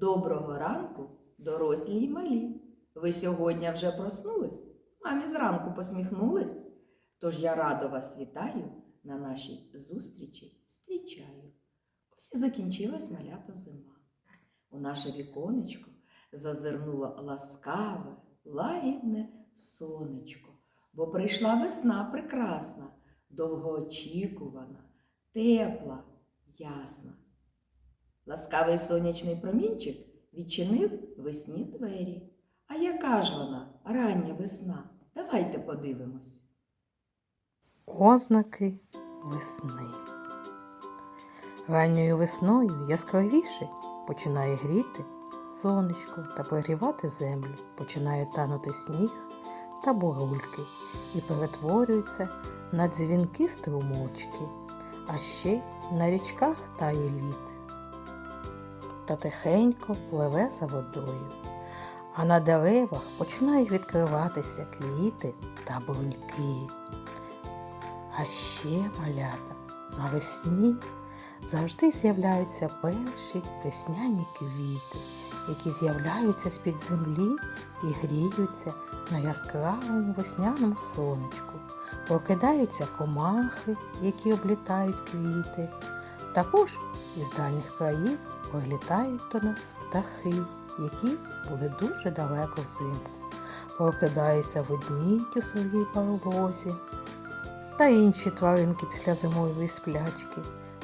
Доброго ранку, дорослі й малі. Ви сьогодні вже проснулись? Мамі зранку посміхнулись? Тож я радо вас вітаю на нашій зустрічі зустрічаю. Ось і закінчилась малята зима. У наше віконечко зазирнуло ласкаве, лагідне сонечко, бо прийшла весна прекрасна, довгоочікувана, тепла, ясна. Ласкавий сонячний промінчик відчинив весні двері. А яка ж вона, рання весна? Давайте подивимось. Ознаки весни. Ранньою весною яскравіше починає гріти сонечко та прогрівати землю, починає танути сніг та бурульки і перетворюються на дзвінки струмочки, а ще на річках тає лід та тихенько пливе за водою. А на деревах починають відкриватися квіти та бруньки. А ще малята навесні завжди з'являються перші весняні квіти, які з'являються з-під землі і гріються на яскравому весняному сонечку. Прокидаються комахи, які облітають квіти. Також із дальніх країв прилітають до нас птахи, які були дуже далеко взимку. Прокидаються ведмідь у своїй парлозі та інші тваринки після зимової сплячки.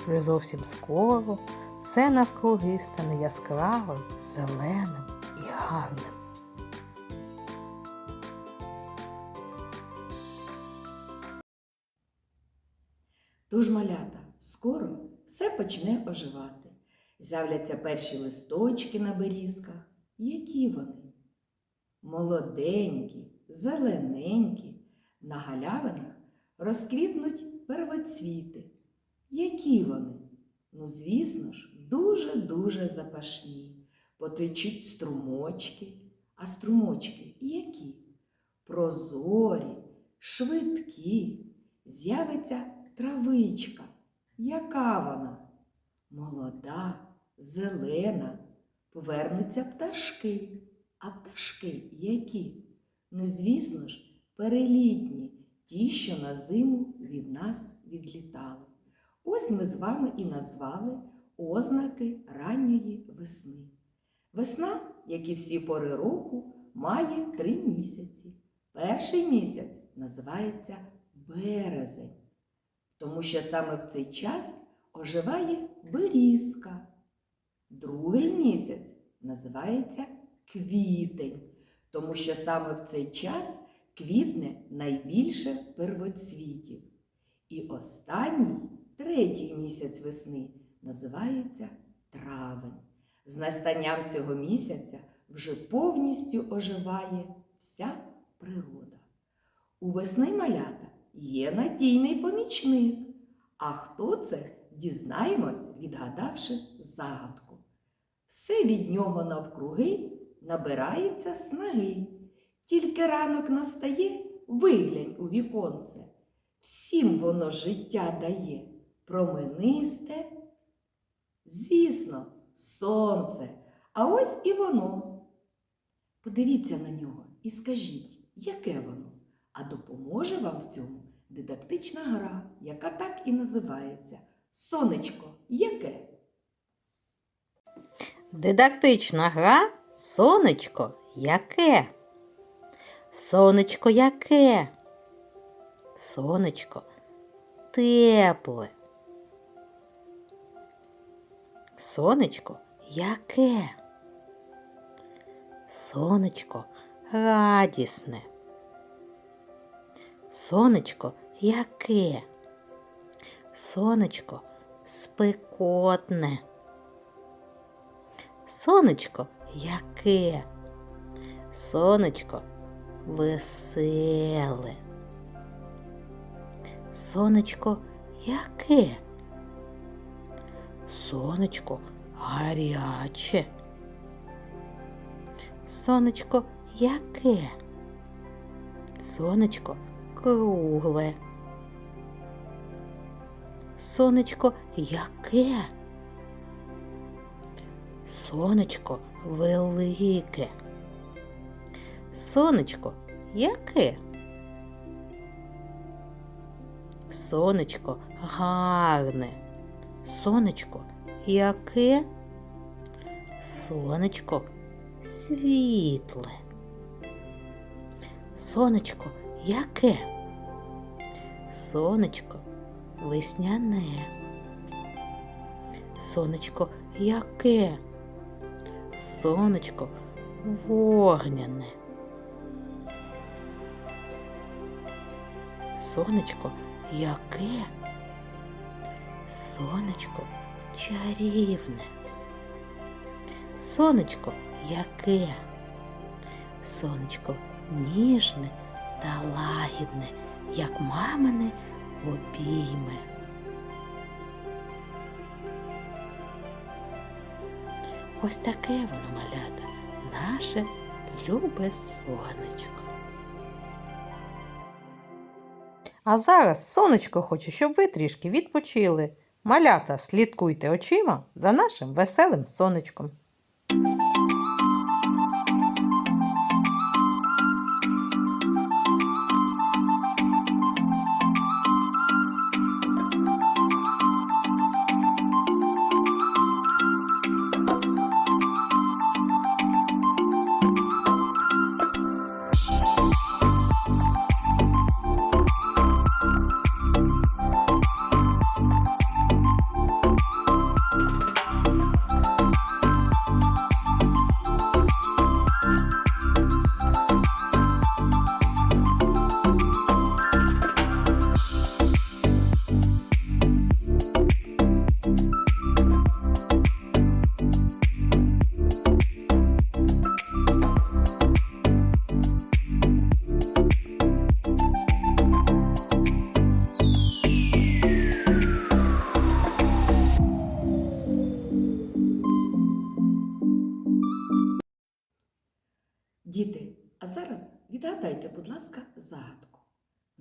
Вже зовсім скоро все навкруги стане яскравим, зеленим і гарним. Тож, малята, скоро все почне оживати. З'являться перші листочки на берізках. Які вони? Молоденькі, зелененькі, на галявинах розквітнуть первоцвіти. Які вони? Ну, звісно ж, дуже-дуже запашні. Потечуть струмочки. А струмочки які? Прозорі, швидкі. З'явиться травичка. Яка вона? Молода, зелена. Повернуться пташки. А пташки які? Ну, звісно ж, перелітні, ті, що на зиму від нас відлітали. Ось ми з вами і назвали ознаки ранньої весни. Весна, як і всі пори року, має три місяці. Перший місяць називається березень, тому що саме в цей час оживає берізка. Другий місяць називається квітень, тому що саме в цей час квітне найбільше первоцвітів. І останній, третій місяць весни, називається травень. З настанням цього місяця вже повністю оживає вся природа. У весни малята є надійний помічник. А хто це, дізнаємось, відгадавши загадку. Все від нього навкруги набирається снаги. Тільки ранок настає, виглянь у віконце. Всім воно життя дає, променисте. Звісно, сонце, а ось і воно. Подивіться на нього і скажіть, яке воно, а допоможе вам в цьому дидактична гра, яка так і називається Сонечко, яке? Дидактична гра Сонечко яке? Сонечко яке? Сонечко тепле. Сонечко яке? Сонечко радісне. Сонечко яке? Сонечко спекотне. Сонечко яке? Сонечко веселе. Сонечко яке? Сонечко гаряче. Сонечко яке? Сонечко кругле. Сонечко яке? Сонечко велике. Сонечко яке? Сонечко гарне. Сонечко яке? Сонечко світле. Сонечко яке? Сонечко весняне. Сонечко яке? Сонечко вогняне. Сонечко яке? Сонечко чарівне. Сонечко яке? Сонечко ніжне та лагідне, як мамине обійме. Ось таке воно малята, наше любе сонечко. А зараз сонечко хоче, щоб ви трішки відпочили. Малята, слідкуйте очима за нашим веселим сонечком.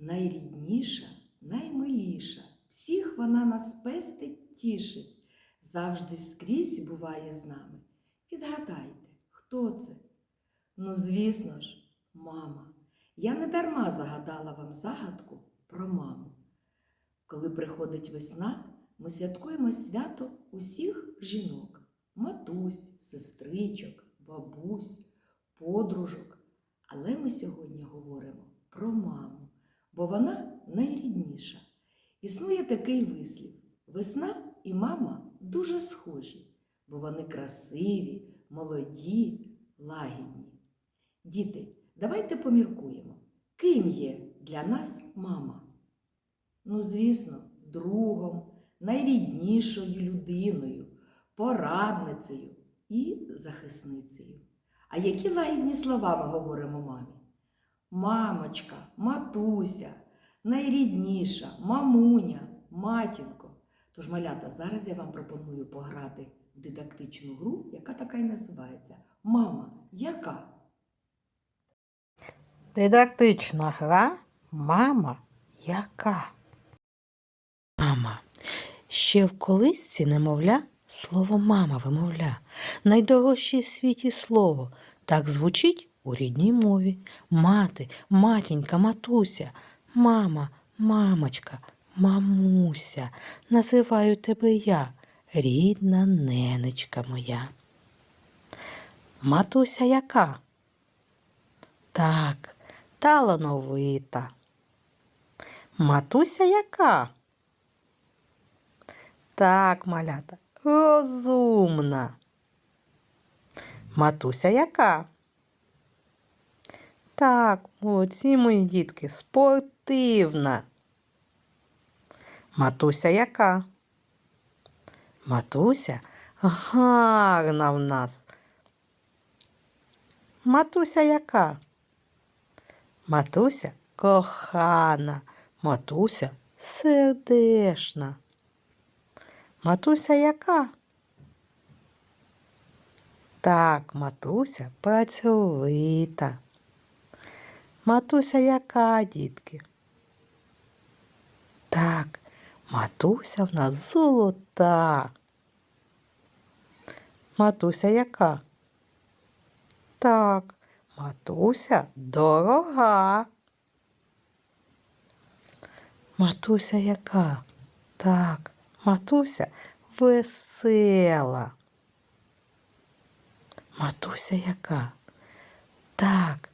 Найрідніша, наймиліша, всіх вона нас пестить, тішить, завжди скрізь буває з нами. Відгадайте, хто це? Ну, звісно ж, мама. Я не дарма загадала вам загадку про маму. Коли приходить весна, ми святкуємо свято усіх жінок, матусь, сестричок, бабусь подружок. Але ми сьогодні говоримо про маму, бо вона найрідніша. Існує такий вислів: весна і мама дуже схожі, бо вони красиві, молоді, лагідні. Діти, давайте поміркуємо, ким є для нас мама? Ну, звісно, другом, найріднішою людиною, порадницею і захисницею. А які лагідні слова ми говоримо мамі? Мамочка, матуся, найрідніша, мамуня, матінко. Тож, малята, зараз я вам пропоную пограти в дидактичну гру, яка така і називається Мама, яка? Дидактична гра Мама яка? Мама. Ще в колисці немовля слово мама вимовля. Найдорожче в світі слово. Так звучить у рідній мові. Мати, матінька, матуся, мама, мамочка, мамуся. Називаю тебе я, рідна ненечка моя. Матуся яка? Так, талановита. Матуся яка? Так, малята, розумна. Матуся яка? Так, молодці мої дітки, спортивна. Матуся яка? Матуся гарна в нас. Матуся яка? Матуся кохана, матуся сердешна. Матуся яка? Так, матуся працьовита. Матуся яка, дітки? Так, матуся в нас золота. Матуся яка? Так, матуся дорога. Матуся яка? Так, матуся весела. Матуся яка? Так,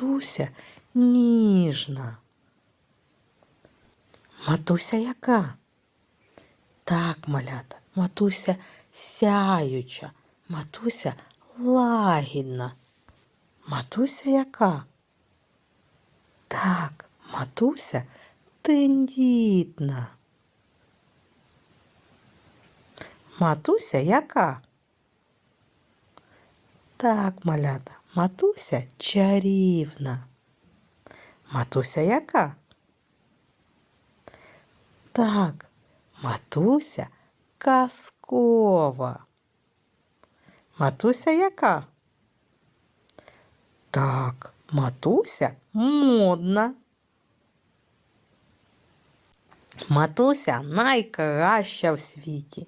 матуся ніжна. Матуся яка? Так, малята, матуся сяюча, матуся лагідна. Матуся яка? Так, матуся тендітна. Матуся яка? Так, малята, матуся чарівна. Матуся яка? Так, матуся казкова. Матуся яка? Так, матуся модна. Матуся найкраща в світі.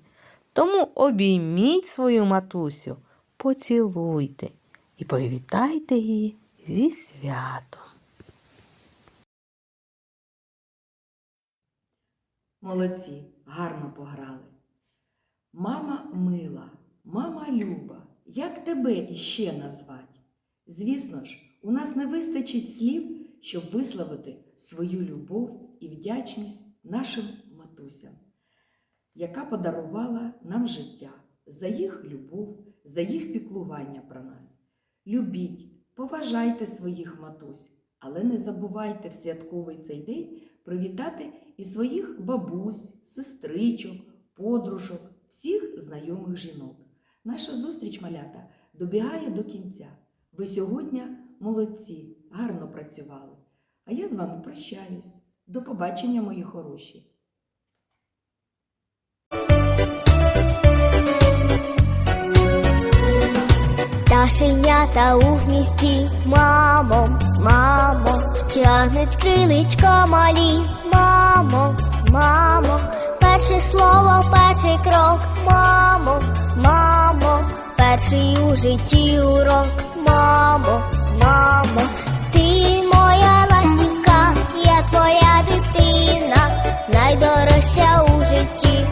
Тому обійміть свою матусю, поцілуйте і привітайте її зі святом. Молодці, гарно пограли. Мама мила, мама люба, як тебе іще назвать? Звісно ж, у нас не вистачить слів, щоб висловити свою любов і вдячність нашим матусям, яка подарувала нам життя за їх любов, за їх піклування про нас. Любіть, поважайте своїх матусь, але не забувайте в святковий цей день привітати і своїх бабусь, сестричок, подружок, всіх знайомих жінок. Наша зустріч малята добігає до кінця. Ви сьогодні молодці, гарно працювали. А я з вами прощаюсь. До побачення, мої хороші. Пташенята у гнізді, мамо, мамо, тягнуть криличка малі, мамо, мамо, перше слово, перший крок, мамо, мамо, перший у житті урок, мамо, мамо, ти моя ластівка, я твоя дитина, найдорожча у житті,